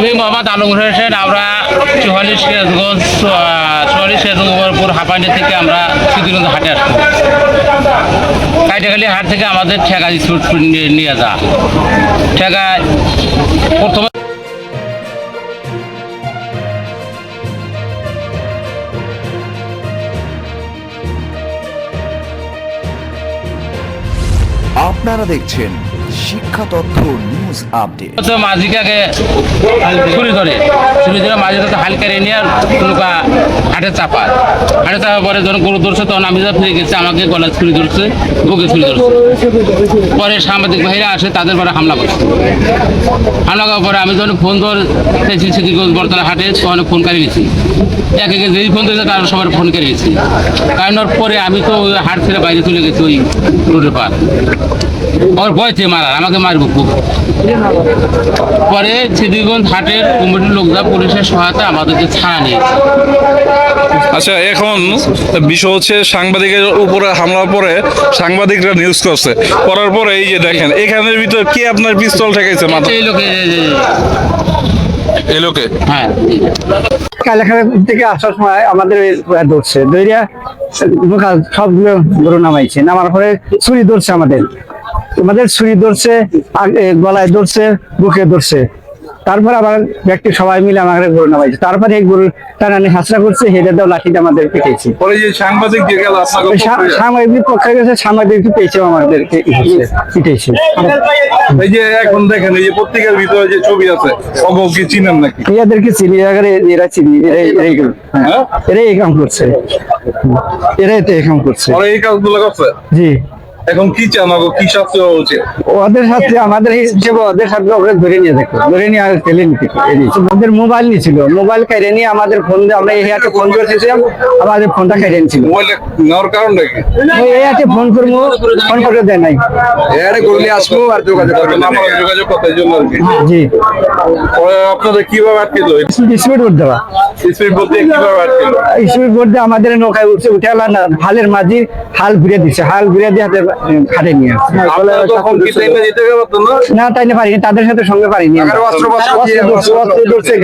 আমি মোহাম্মদ আলম হোসেন, আমরা চুয়াল্লিশ সিরাজগঞ্জ চুয়াল্লিশ সিরাজগঞ্জপুর হাঁপানি থেকে আমরা সিদ্ধিগঞ্জ হাটে আসব। কাইটাখালি হাট থেকে আমাদের ঠেকা স্কুট নিয়ে যা। ঠেকা প্রথমে আপনারা দেখছেন শিক্ষা তথ্য নিউজ আপডেট তো মাঝিকাকে ছুরি ধরে ছুরি ধরে মাঝিকাকে হালকা নিয়ে নৌকা হাটে চাপা হাটে চাপার পরে যখন গরু ধরছে, তখন আমি যা ফিরে গেছি, আমাকে গলায় ছুরি ধরছে, বুকে ছুরি ধরছে। পরে সাংবাদিক ভাইরা আসে, তাদের পরে হামলা করছে। হামলা করার পরে আমি যখন ফোন ধর পেয়েছি সিদ্ধিগঞ্জ হাটে, তখন ফোন করে গেছি। একে একে যেই ফোন দিয়েছে তারা সবার ফোন করে গেছি। কারণের পরে আমি তো ওই হাট ছেড়ে বাইরে চলে গেছি, ওই রোডের পার আমার ভয়তে মারার, আমাকে মারবো খুব। পরে সিদ্ধিগঞ্জ হাটের কমিটির লোকরা পুলিশের সহায়তা আমাদেরকে ছাড়া নিয়েছে। আচ্ছা এখন বিষয় হচ্ছে সাংবাদিকের উপরে হামলার পরে সাংবাদিকরা নিউজ করছে। করার পরে এই যে দেখেন এখানের ভিতর কে আপনার পিস্তল ঠেকাইছে মাথা? এই লোকে এই লোকে? হ্যাঁ। কালাখানা থেকে আসার সময় আমাদের ধরছে দইরা ঢোকা সবগুলো গরু নামাইছে নামার পরে ছুরি ধরছে আমাদের। আমাদের ছুরি ধরছে গলায় ধরছে বুকে ধরছে। তারপর আবার ব্যক্তি সবাই মিলে আমাদের গরু নামাইছে। তারপরে এই গরু টানানি হাসরা করছে হেঁটে দাও লাঠিটা আমাদের পেটেছে। সাংবাদিক পক্ষে গেছে সাংবাদিক পেয়েছে আমাদেরকে পিটেছে এই যে এখন দেখেন এই যে পত্রিকার ভিতরে যে ছবি আছে চিনেন নাকি? এদেরকে চিনি এরা এরা চিনি এরা এরাই হ্যাঁ? এরাই এই কাম করছে। এরাই তো এই কাম করছে। এই কাজগুলো করছে? জি। এখন কি চান অগো কি শাস্তি হওয়া উচিত ওদের সাথে আমাদের হিসেবে ওদের সাথে ওরা ধরে নিয়ে দেখো। ধরে নিয়ে আর ফেলে নিতে ওদের মোবাইল নিয়েছিল মোবাইল কেড়ে নিয়ে আমাদের ফোন দিয়ে আমরা এই হাতে ফোন করতেছিলাম আমাদের ফোনটা কেড়ে নিয়েছিল। মোবাইলে নেওয়ার কারণটা কি? ওই এই হাতে ফোন করব ফোন করে দেয় নাই। এরে করলে আসব আর যোগাযোগ করবেন আমার যোগাযোগ করতে জন্য আর কি। জি। পরে আপনাদের কীভাবে আটকে দিল স্পিড বোর্ড দেওয়া। স্পিড বলতে কীভাবে আটকে দিল স্পিড বোর্ড দিয়ে আমাদের নৌকায় উঠছে উঠে না হালের মাঝি হাল ঘুরে দিছে। হাল ঘুরে দিয়ে হাতে খাটে নিয়ে আসছে। না না তাই না পারিনি। তাদের সাথে সঙ্গে পারিনি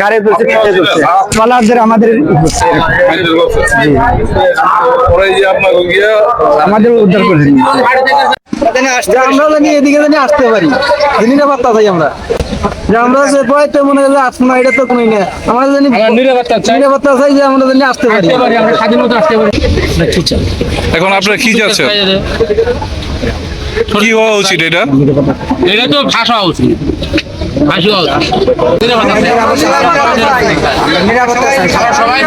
ঘাড়ে ধরছে পিঠে ধরছে। ট্রলারদের আমাদের আমাদের উদ্ধার করে আমরা জানি এদিকে জানি আসতে পারি। নিরাপত্তা চাই আমরা। যে আমরা যে ভয়তে মনে করলে আসব না এটা তো কোনো না। আমরা জানি নিরাপত্তা চাই। যে আমরা জানি আসতে পারি। পারি আমরা স্বাধীনতা আসতে পারি। এখন আপনারা কি চাচ্ছেন কি হওয়া উচিত এটা? এটা তো ফাঁস হওয়া উচিত। সবাই।